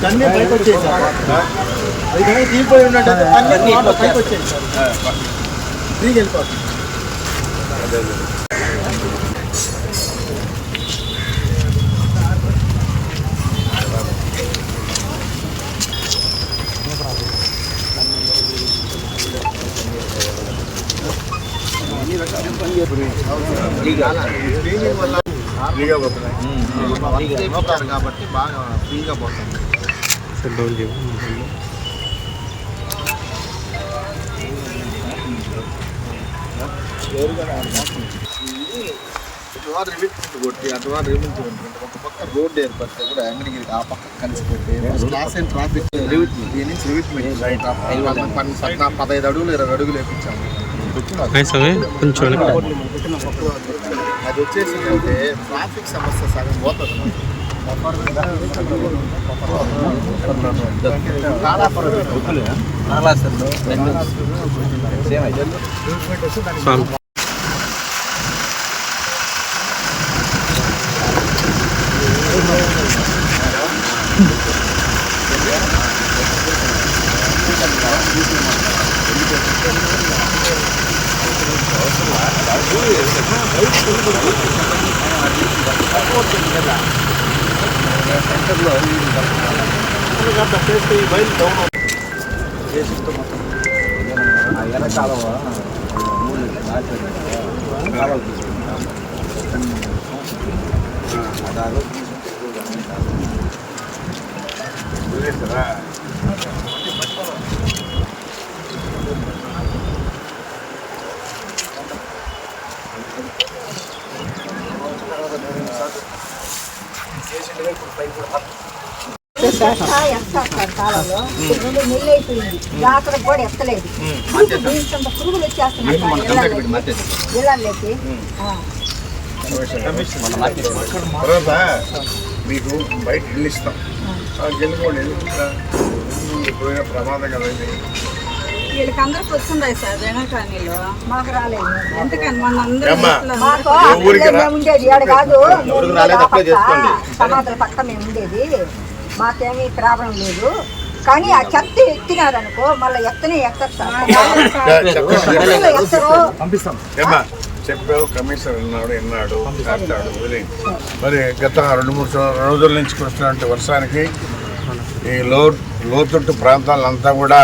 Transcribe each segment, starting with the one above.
తన్నే పైకి అది కానీ ఉన్నట్టు తన్నే పైకి వెళ్ళిపోతుంది ఫ్రీగా పోతున్నాయి కాబట్టి బాగా ఫ్రీగా పోతుంది కొట్టి అటువారు ఒక పక్క రోడ్డు ఏర్పడితే కూడా అంగడికి ఆ పక్క కలిసి పెట్టి క్లాస్ అండ్ ట్రాఫిక్ రివిట్ దీని నుంచి పదహైదు అడుగులు ఇరవై అడుగులు వేపించాము. కొంచెం అది వచ్చేసి ట్రాఫిక్ సమస్య సగం పోతుంది. సెంటర్లో చేస్తే ఈ బయలు డౌన్ చేసితో మొత్తం ఆ ఎర్రకాలం మూడు కాలం అదారు కాలంలో రెండు నెలలు అయిపోయింది జాతర కూడా ఎత్తలేదు పురుగులు వచ్చేస్తున్నాయి ఇళ్ళకి తర్వాత మీకు బయట ఇల్లు ఇస్తాం ప్రమాదం కదండి సార్ మాకు రాలేదు. ఎందుకని? మన అందరూ ఉండేది ఏడు కాదు. సమాధుల పక్క మేము ఉండేది. మాకేమీ ప్రాబ్లం లేదు. కానీ ఆ చెత్త ఎత్తినారనుకో మళ్ళీ ఎత్తనే ఎత్తరు సార్. చెప్పావు కమిషనర్ విన్నాడు విన్నాడు చేస్తాడు. మరి గత రెండు మూడు రోజుల నుంచి కురుస్తున్నటువంటి వర్షానికి ఈ లో లోతట్టు ప్రాంతాలంతా కూడా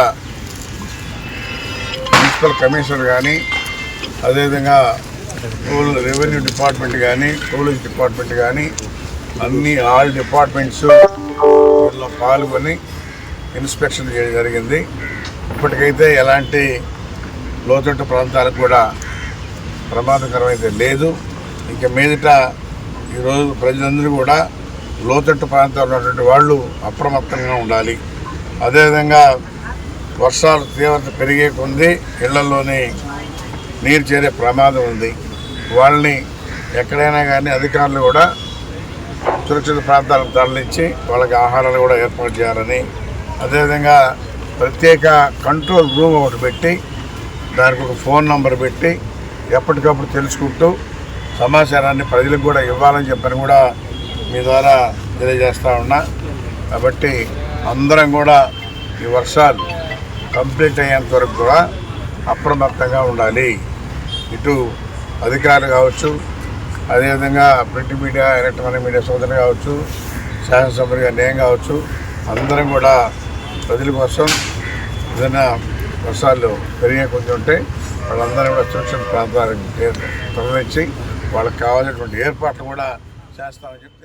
మున్సిపల్ కమిషనర్ కానీ అదేవిధంగా పోల్ రెవెన్యూ డిపార్ట్మెంట్ కానీ పోలీస్ డిపార్ట్మెంట్ కానీ అన్ని ఆల్ డిపార్ట్మెంట్స్ పాల్గొని ఇన్స్పెక్షన్ చేయడం జరిగింది. ఇప్పటికైతే ఎలాంటి లోతట్టు ప్రాంతాలకు కూడా ప్రమాదకరమైతే లేదు. ఇక మీదట ఈరోజు ప్రజలందరూ కూడా లోతట్టు ప్రాంతాల్లో ఉన్నటువంటి వాళ్ళు అప్రమత్తంగా ఉండాలి. అదేవిధంగా వర్షాలు తీవ్రత పెరిగే కొంది ఇళ్ళలోనే నీరు చేరే ప్రమాదం ఉంది. వాళ్ళని ఎక్కడైనా కానీ అధికారులు కూడా సురక్షిత ప్రాంతాలకు తరలించి వాళ్ళకి ఆహారాలు కూడా ఏర్పాటు చేయాలని అదేవిధంగా ప్రత్యేక కంట్రోల్ రూమ్ ఒకటి పెట్టి దానికి ఒక ఫోన్ నంబర్ పెట్టి ఎప్పటికప్పుడు తెలుసుకుంటూ సమాచారాన్ని ప్రజలకు కూడా ఇవ్వాలని చెప్పని కూడా మీ ద్వారా తెలియజేస్తా ఉన్నా. కాబట్టి అందరం కూడా ఈ వర్షాలు కంప్లీట్ అయ్యేంత వరకు కూడా అప్రమత్తంగా ఉండాలి. ఇటు అధికారులు కావచ్చు అదేవిధంగా ప్రింట్ మీడియా ఎలక్ట్రానిక్ మీడియా సోదరులు కావచ్చు శాసనసభ్యులుగా నేను కావచ్చు అందరం కూడా ప్రజల కోసం ఏదైనా వర్షాలు పెరిగే కొంచెం ఉంటే వాళ్ళందరూ కూడా సురక్షిత ప్రాంతాలకు తరలించి వాళ్ళకి కావాల్సినటువంటి ఏర్పాట్లు కూడా చేస్తామని చెప్తే